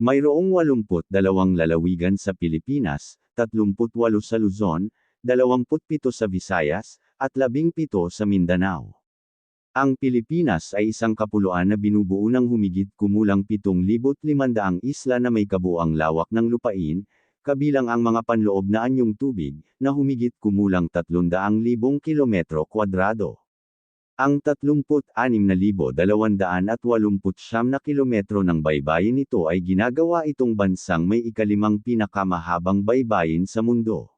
Mayroong 82 lalawigan sa Pilipinas, 38 sa Luzon, 27 sa Visayas, at 17 sa Mindanao. Ang Pilipinas ay isang kapuluan na binubuo ng humigit kumulang 7,500 isla na may kabuang lawak ng lupain, kabilang ang mga panloob na anyong tubig, na humigit kumulang 300,000 kilometro kwadrado. Ang 36,289 na kilometro ng baybayin nito ay ginagawa itong bansang may ikalimang pinakamahabang baybayin sa mundo.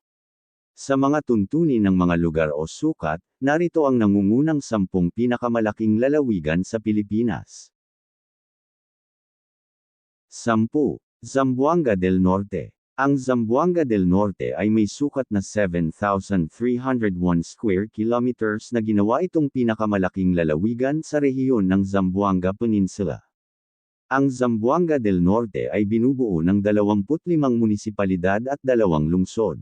Sa mga tuntunin ng mga lugar o sukat, narito ang nangungunang sampung pinakamalaking lalawigan sa Pilipinas. 10. Zamboanga del Norte. Ang Zamboanga del Norte ay may sukat na 7,301 square kilometers na ginawa itong pinakamalaking lalawigan sa rehiyon ng Zamboanga Peninsula. Ang Zamboanga del Norte ay binubuo ng 25 munisipalidad at dalawang lungsod.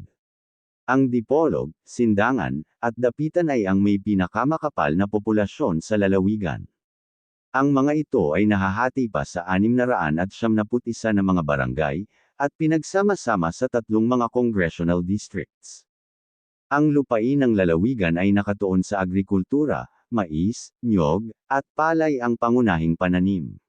Ang Dipolog, Sindangan, at Dapitan ay ang may pinakamakapal na populasyon sa lalawigan. Ang mga ito ay nahahati pa sa 671 na mga barangay, at pinagsama-sama sa tatlong mga congressional districts. Ang lupain ng lalawigan ay nakatuon sa agrikultura, mais, nyog, at palay ang pangunahing pananim.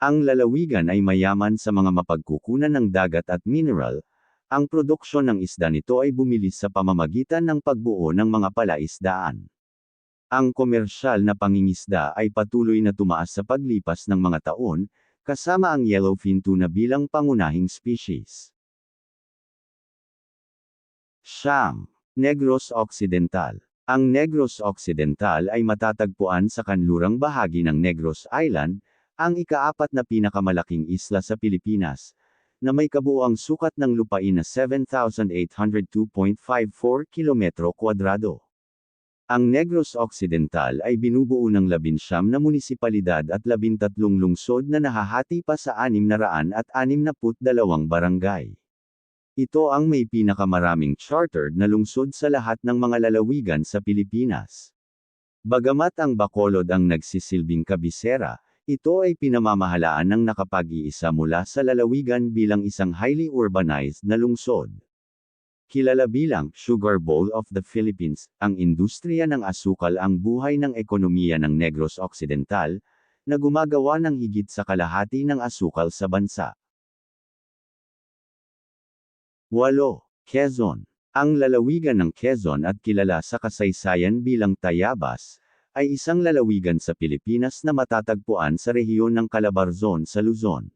Ang lalawigan ay mayaman sa mga mapagkukunan ng dagat at mineral, ang produksyon ng isda nito ay bumilis sa pamamagitan ng pagbuo ng mga palaisdaan. Ang komersyal na pangingisda ay patuloy na tumaas sa paglipas ng mga taon, kasama ang yellowfin tuna bilang pangunahing species. Siyam. Negros Occidental. Ang Negros Occidental ay matatagpuan sa kanlurang bahagi ng Negros Island, ang ikaapat na pinakamalaking isla sa Pilipinas, na may kabuuang sukat ng lupain na 7,802.54 kilometro kwadrado. Ang Negros Occidental ay binubuo ng labinsyam na munisipalidad at labintatlong lungsod na nahahati pa sa anim na raan at anim na dalawang barangay. Ito ang may pinakamaraming chartered na lungsod sa lahat ng mga lalawigan sa Pilipinas. Bagamat ang Bacolod ang nagsisilbing kabisera, ito ay pinamamahalaan ng nakapag-iisa mula sa lalawigan bilang isang highly urbanized na lungsod. Kilala bilang Sugar Bowl of the Philippines, ang industriya ng asukal ang buhay ng ekonomiya ng Negros Occidental, na gumagawa ng higit sa kalahati ng asukal sa bansa. 8. Quezon. Ang lalawigan ng Quezon at kilala sa kasaysayan bilang Tayabas, ay isang lalawigan sa Pilipinas na matatagpuan sa rehiyon ng Calabarzon sa Luzon.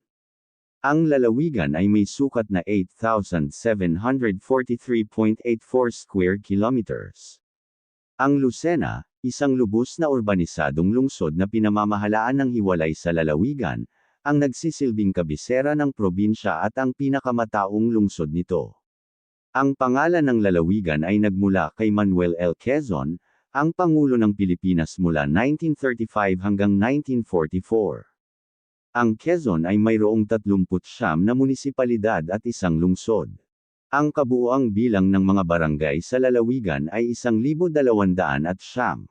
Ang lalawigan ay may sukat na 8,743.84 square kilometers. Ang Lucena, isang lubos na urbanisadong lungsod na pinamamahalaan ng hiwalay sa lalawigan, ang nagsisilbing kabisera ng probinsya at ang pinakamataong lungsod nito. Ang pangalan ng lalawigan ay nagmula kay Manuel L. Quezon, ang Pangulo ng Pilipinas mula 1935 hanggang 1944. Ang Quezon ay mayroong 39 na munisipalidad at isang lungsod. Ang kabuuang bilang ng mga barangay sa lalawigan ay 1,200 at siyam.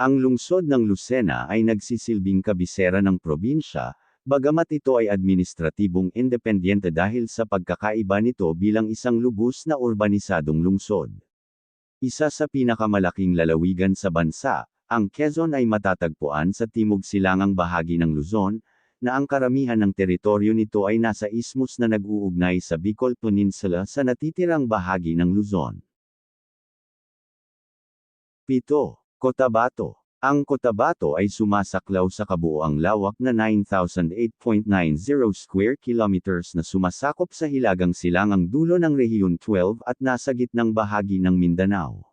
Ang lungsod ng Lucena ay nagsisilbing kabisera ng probinsya, bagamat ito ay administratibong independyente dahil sa pagkakaiba nito bilang isang lubos na urbanisadong lungsod. Isa sa pinakamalaking lalawigan sa bansa, ang Quezon ay matatagpuan sa timog silangang bahagi ng Luzon, na ang karamihan ng teritoryo nito ay nasa ismus na nag-uugnay sa Bicol Peninsula sa natitirang bahagi ng Luzon. 7. Cotabato ang Cotabato ay sumasaklaw sa kabuoang lawak na 9,008.90 square kilometers na sumasakop sa hilagang silangang dulo ng Rehiyon 12 at nasa gitnang bahagi ng Mindanao.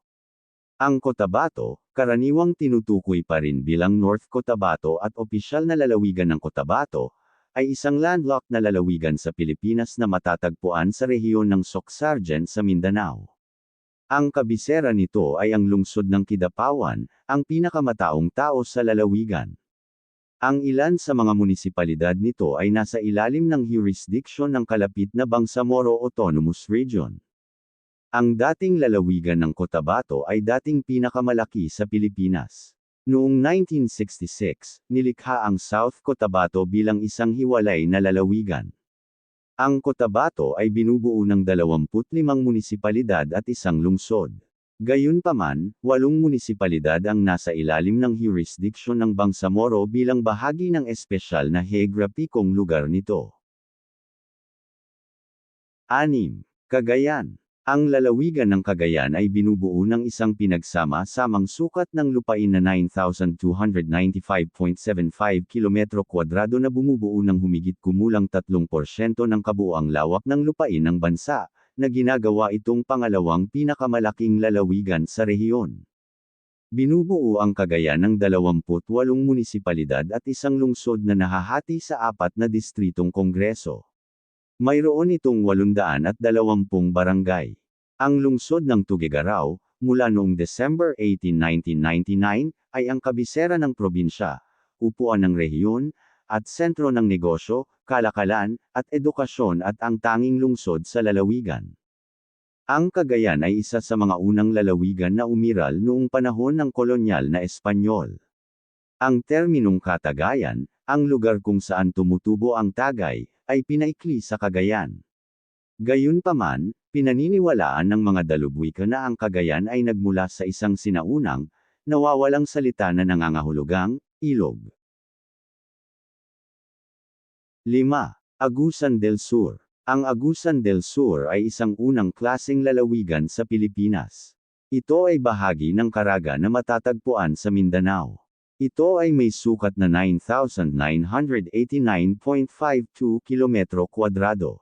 Ang Cotabato, karaniwang tinutukoy pa rin bilang North Cotabato at opisyal na lalawigan ng Cotabato, ay isang landlocked na lalawigan sa Pilipinas na matatagpuan sa rehiyon ng Socsargen sa Mindanao. Ang kabisera nito ay ang lungsod ng Kidapawan, ang pinakamataong tao sa lalawigan. Ang ilan sa mga munisipalidad nito ay nasa ilalim ng jurisdiction ng kalapit na Bangsamoro Autonomous Region. Ang dating lalawigan ng Cotabato ay dating pinakamalaki sa Pilipinas. Noong 1966, nilikha ang South Cotabato bilang isang hiwalay na lalawigan. Ang Cotabato ay binubuo ng 25 munisipalidad at isang lungsod. Gayunpaman, walong munisipalidad ang nasa ilalim ng jurisdiction ng Bangsamoro bilang bahagi ng espesyal na heograpikong lugar nito. 6. Cagayan ang lalawigan ng Cagayan ay binubuo ng isang pinagsama-samang sukat ng lupain na 9,295.75 km kwadrado na bumubuo ng humigit kumulang 3% ng kabuuang lawak ng lupain ng bansa, na ginagawa itong pangalawang pinakamalaking lalawigan sa rehiyon. Binubuo ang Cagayan ng 28 munisipalidad at isang lungsod na nahahati sa apat na distritong kongreso. Mayroon itong 820 barangay. Ang lungsod ng Tugigaraw, mula noong December 18, 1999, ay ang kabisera ng probinsya, upuan ng rehiyon, at sentro ng negosyo, kalakalan, at edukasyon at ang tanging lungsod sa lalawigan. Ang Cagayan ay isa sa mga unang lalawigan na umiral noong panahon ng kolonyal na Espanyol. Ang terminong katagayan, ang lugar kung saan tumutubo ang tagay, ay pinaikli sa Cagayan. Gayunpaman, pinaniniwalaan ng mga dalubwika na ang Cagayan ay nagmula sa isang sinaunang, nawawalang salita na nangangahulugang, ilog. 5. Agusan del Sur Ang Agusan del Sur ay isang unang klaseng lalawigan sa Pilipinas. Ito ay bahagi ng karaga na matatagpuan sa Mindanao. Ito ay may sukat na 9,989.52 kilometro kwadrado.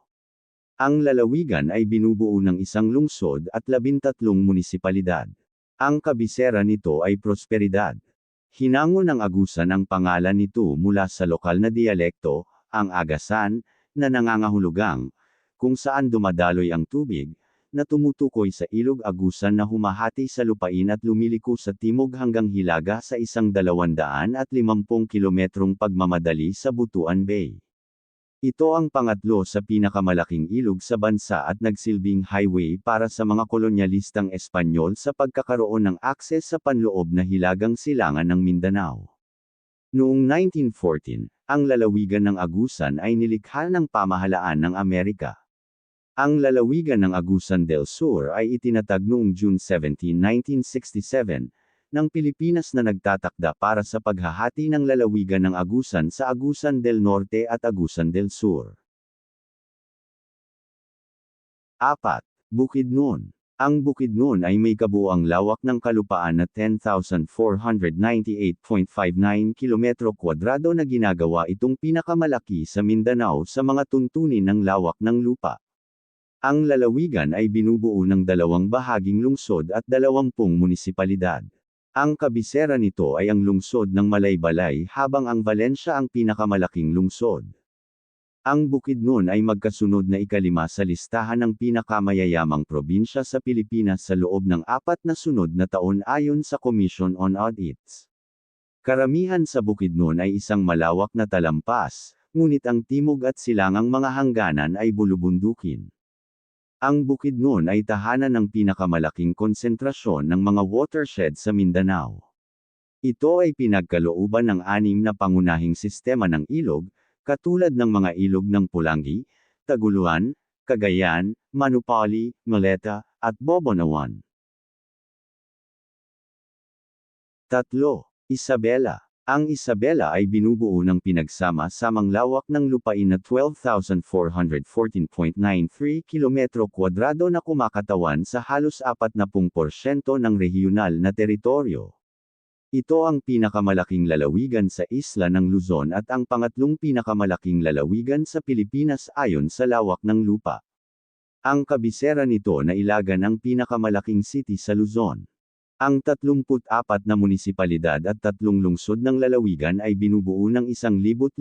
Ang lalawigan ay binubuo ng isang lungsod at labintatlong munisipalidad. Ang kabisera nito ay Prosperidad. Hinango ng Agusan ang pangalan nito mula sa lokal na dialekto, ang Agasan, na nangangahulugang, kung saan dumadaloy ang tubig, na tumutukoy sa ilog agusan na humahati sa lupain at lumiliko sa timog hanggang hilaga sa isang 250 kilometrong pagmamadali sa Butuan Bay. Ito ang pangatlo sa pinakamalaking ilog sa bansa at nagsilbing highway para sa mga kolonyalistang Espanyol sa pagkakaroon ng akses sa panloob na hilagang silangan ng Mindanao. Noong 1914, ang lalawigan ng Agusan ay nilikha ng pamahalaan ng Amerika. Ang lalawigan ng Agusan del Sur ay itinatag noong June 17, 1967, ng Pilipinas na nagtatakda para sa paghahati ng lalawigan ng Agusan sa Agusan del Norte at Agusan del Sur. 4. Bukidnon Ang Bukidnon ay may kabuang lawak ng kalupaan na 10,498.59 km kwadrado na ginagawa itong pinakamalaki sa Mindanao sa mga tuntunin ng lawak ng lupa. Ang lalawigan ay binubuo ng dalawang bahaging lungsod at dalawampung munisipalidad. Ang kabisera nito ay ang lungsod ng Malaybalay habang ang Valencia ang pinakamalaking lungsod. Ang Bukidnon ay magkasunod na ikalima sa listahan ng pinakamayayamang probinsya sa Pilipinas sa loob ng apat na sunod na taon ayon sa Commission on Audits. Karamihan sa Bukidnon ay isang malawak na talampas, ngunit ang timog at silangang mga hangganan ay bulubundukin. Ang Bukidnon ay tahanan ng pinakamalaking konsentrasyon ng mga watershed sa Mindanao. Ito ay pinagkalooban ng anim na pangunahing sistema ng ilog, katulad ng mga ilog ng Pulangi, Taguluan, Cagayan, Manupali, Maleta, at Bobonawan. 3. Isabela ang Isabela ay binubuo ng pinagsama-samang lawak ng lupain na 12,414.93 km kwadrado na kumakatawan sa halos 40% ng regional na teritoryo. Ito ang pinakamalaking lalawigan sa isla ng Luzon at ang pangatlong pinakamalaking lalawigan sa Pilipinas ayon sa lawak ng lupa. Ang kabisera nito na ilagan ang pinakamalaking city sa Luzon. Ang 34 na munisipalidad at tatlong lungsod ng lalawigan ay binubuo ng 1,055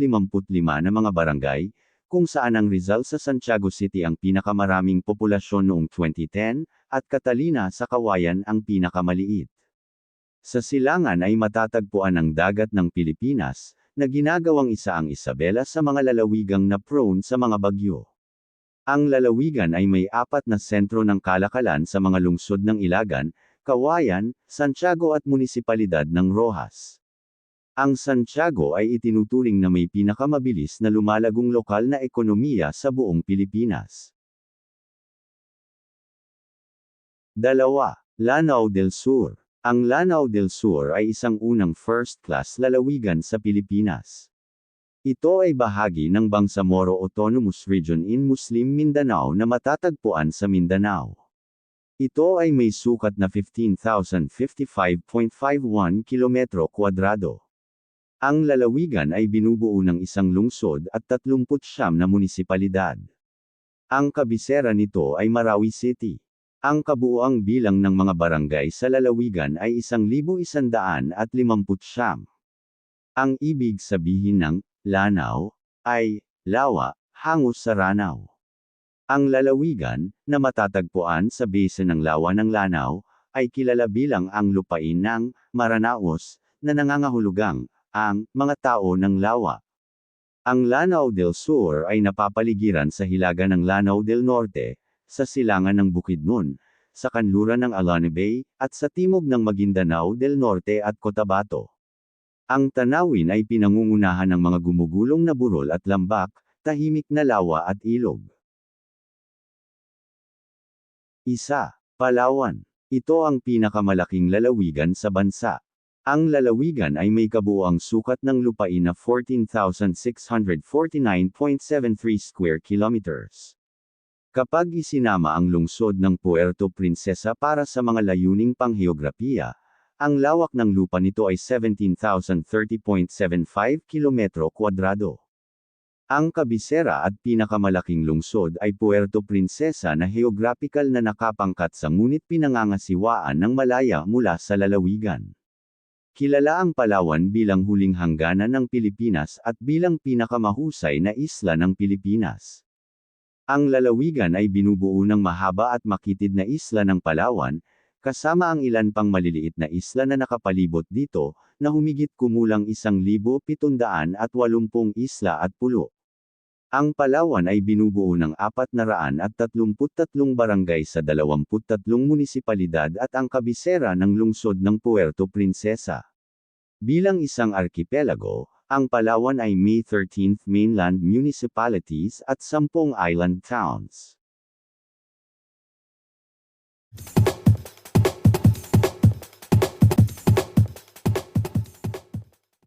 na mga barangay, kung saan ang Rizal sa Santiago City ang pinakamaraming populasyon noong 2010, at Catalina sa Kawayan ang pinakamaliit. Sa silangan ay matatagpuan ang dagat ng Pilipinas, na ginagawang isa ang Isabela sa mga lalawigang na prone sa mga bagyo. Ang lalawigan ay may apat na sentro ng kalakalan sa mga lungsod ng Ilagan, Kawayan, Santiago at Munisipalidad ng Rojas. Ang Santiago ay itinuturing na may pinakamabilis na lumalagong lokal na ekonomiya sa buong Pilipinas. Dalawa, Lanao del Sur. Ang Lanao del Sur ay isang unang first-class lalawigan sa Pilipinas. Ito ay bahagi ng Bangsamoro Autonomous Region in Muslim Mindanao na matatagpuan sa Mindanao. Ito ay may sukat na 15,055.51 kilometro kwadrado. Ang lalawigan ay binubuo ng isang lungsod at 39 na munisipalidad. Ang kabisera nito ay Marawi City. Ang kabuuang bilang ng mga barangay sa lalawigan ay 1,150. Ang ibig sabihin ng Lanao ay lawa, hangos sa Ranao. Ang lalawigan, na matatagpuan sa basin ng lawa ng Lanao, ay kilala bilang ang lupain ng Maranaos, na nangangahulugang ang mga tao ng lawa. Ang Lanao del Sur ay napapaligiran sa hilaga ng Lanao del Norte, sa silangan ng Bukidnon, sa kanluran ng Alani Bay, at sa timog ng Maguindanao del Norte at Cotabato. Ang tanawin ay pinangungunahan ng mga gumugulong na burol at lambak, tahimik na lawa at ilog. Isa, Palawan. Ito ang pinakamalaking lalawigan sa bansa. Ang lalawigan ay may kabuuang sukat ng lupain na 14,649.73 square kilometers. Kapag isinama ang lungsod ng Puerto Princesa para sa mga layuning pangheograpiya, ang lawak ng lupa nito ay 17,030.75 kilometro kwadrado. Ang kabisera at pinakamalaking lungsod ay Puerto Princesa na geographical na nakapangkat sa ngunit pinangangasiwaan ng malaya mula sa lalawigan. Kilala ang Palawan bilang huling hangganan ng Pilipinas at bilang pinakamahusay na isla ng Pilipinas. Ang lalawigan ay binubuo ng mahaba at makitid na isla ng Palawan, kasama ang ilan pang maliliit na isla na nakapalibot dito, na humigit kumulang 1,780 isla at pulo. Ang Palawan ay binubuo ng 433 barangay sa 23 munisipalidad at ang kabisera ng lungsod ng Puerto Princesa. Bilang isang arkipelago, ang Palawan ay may 13th mainland municipalities at 10 island towns.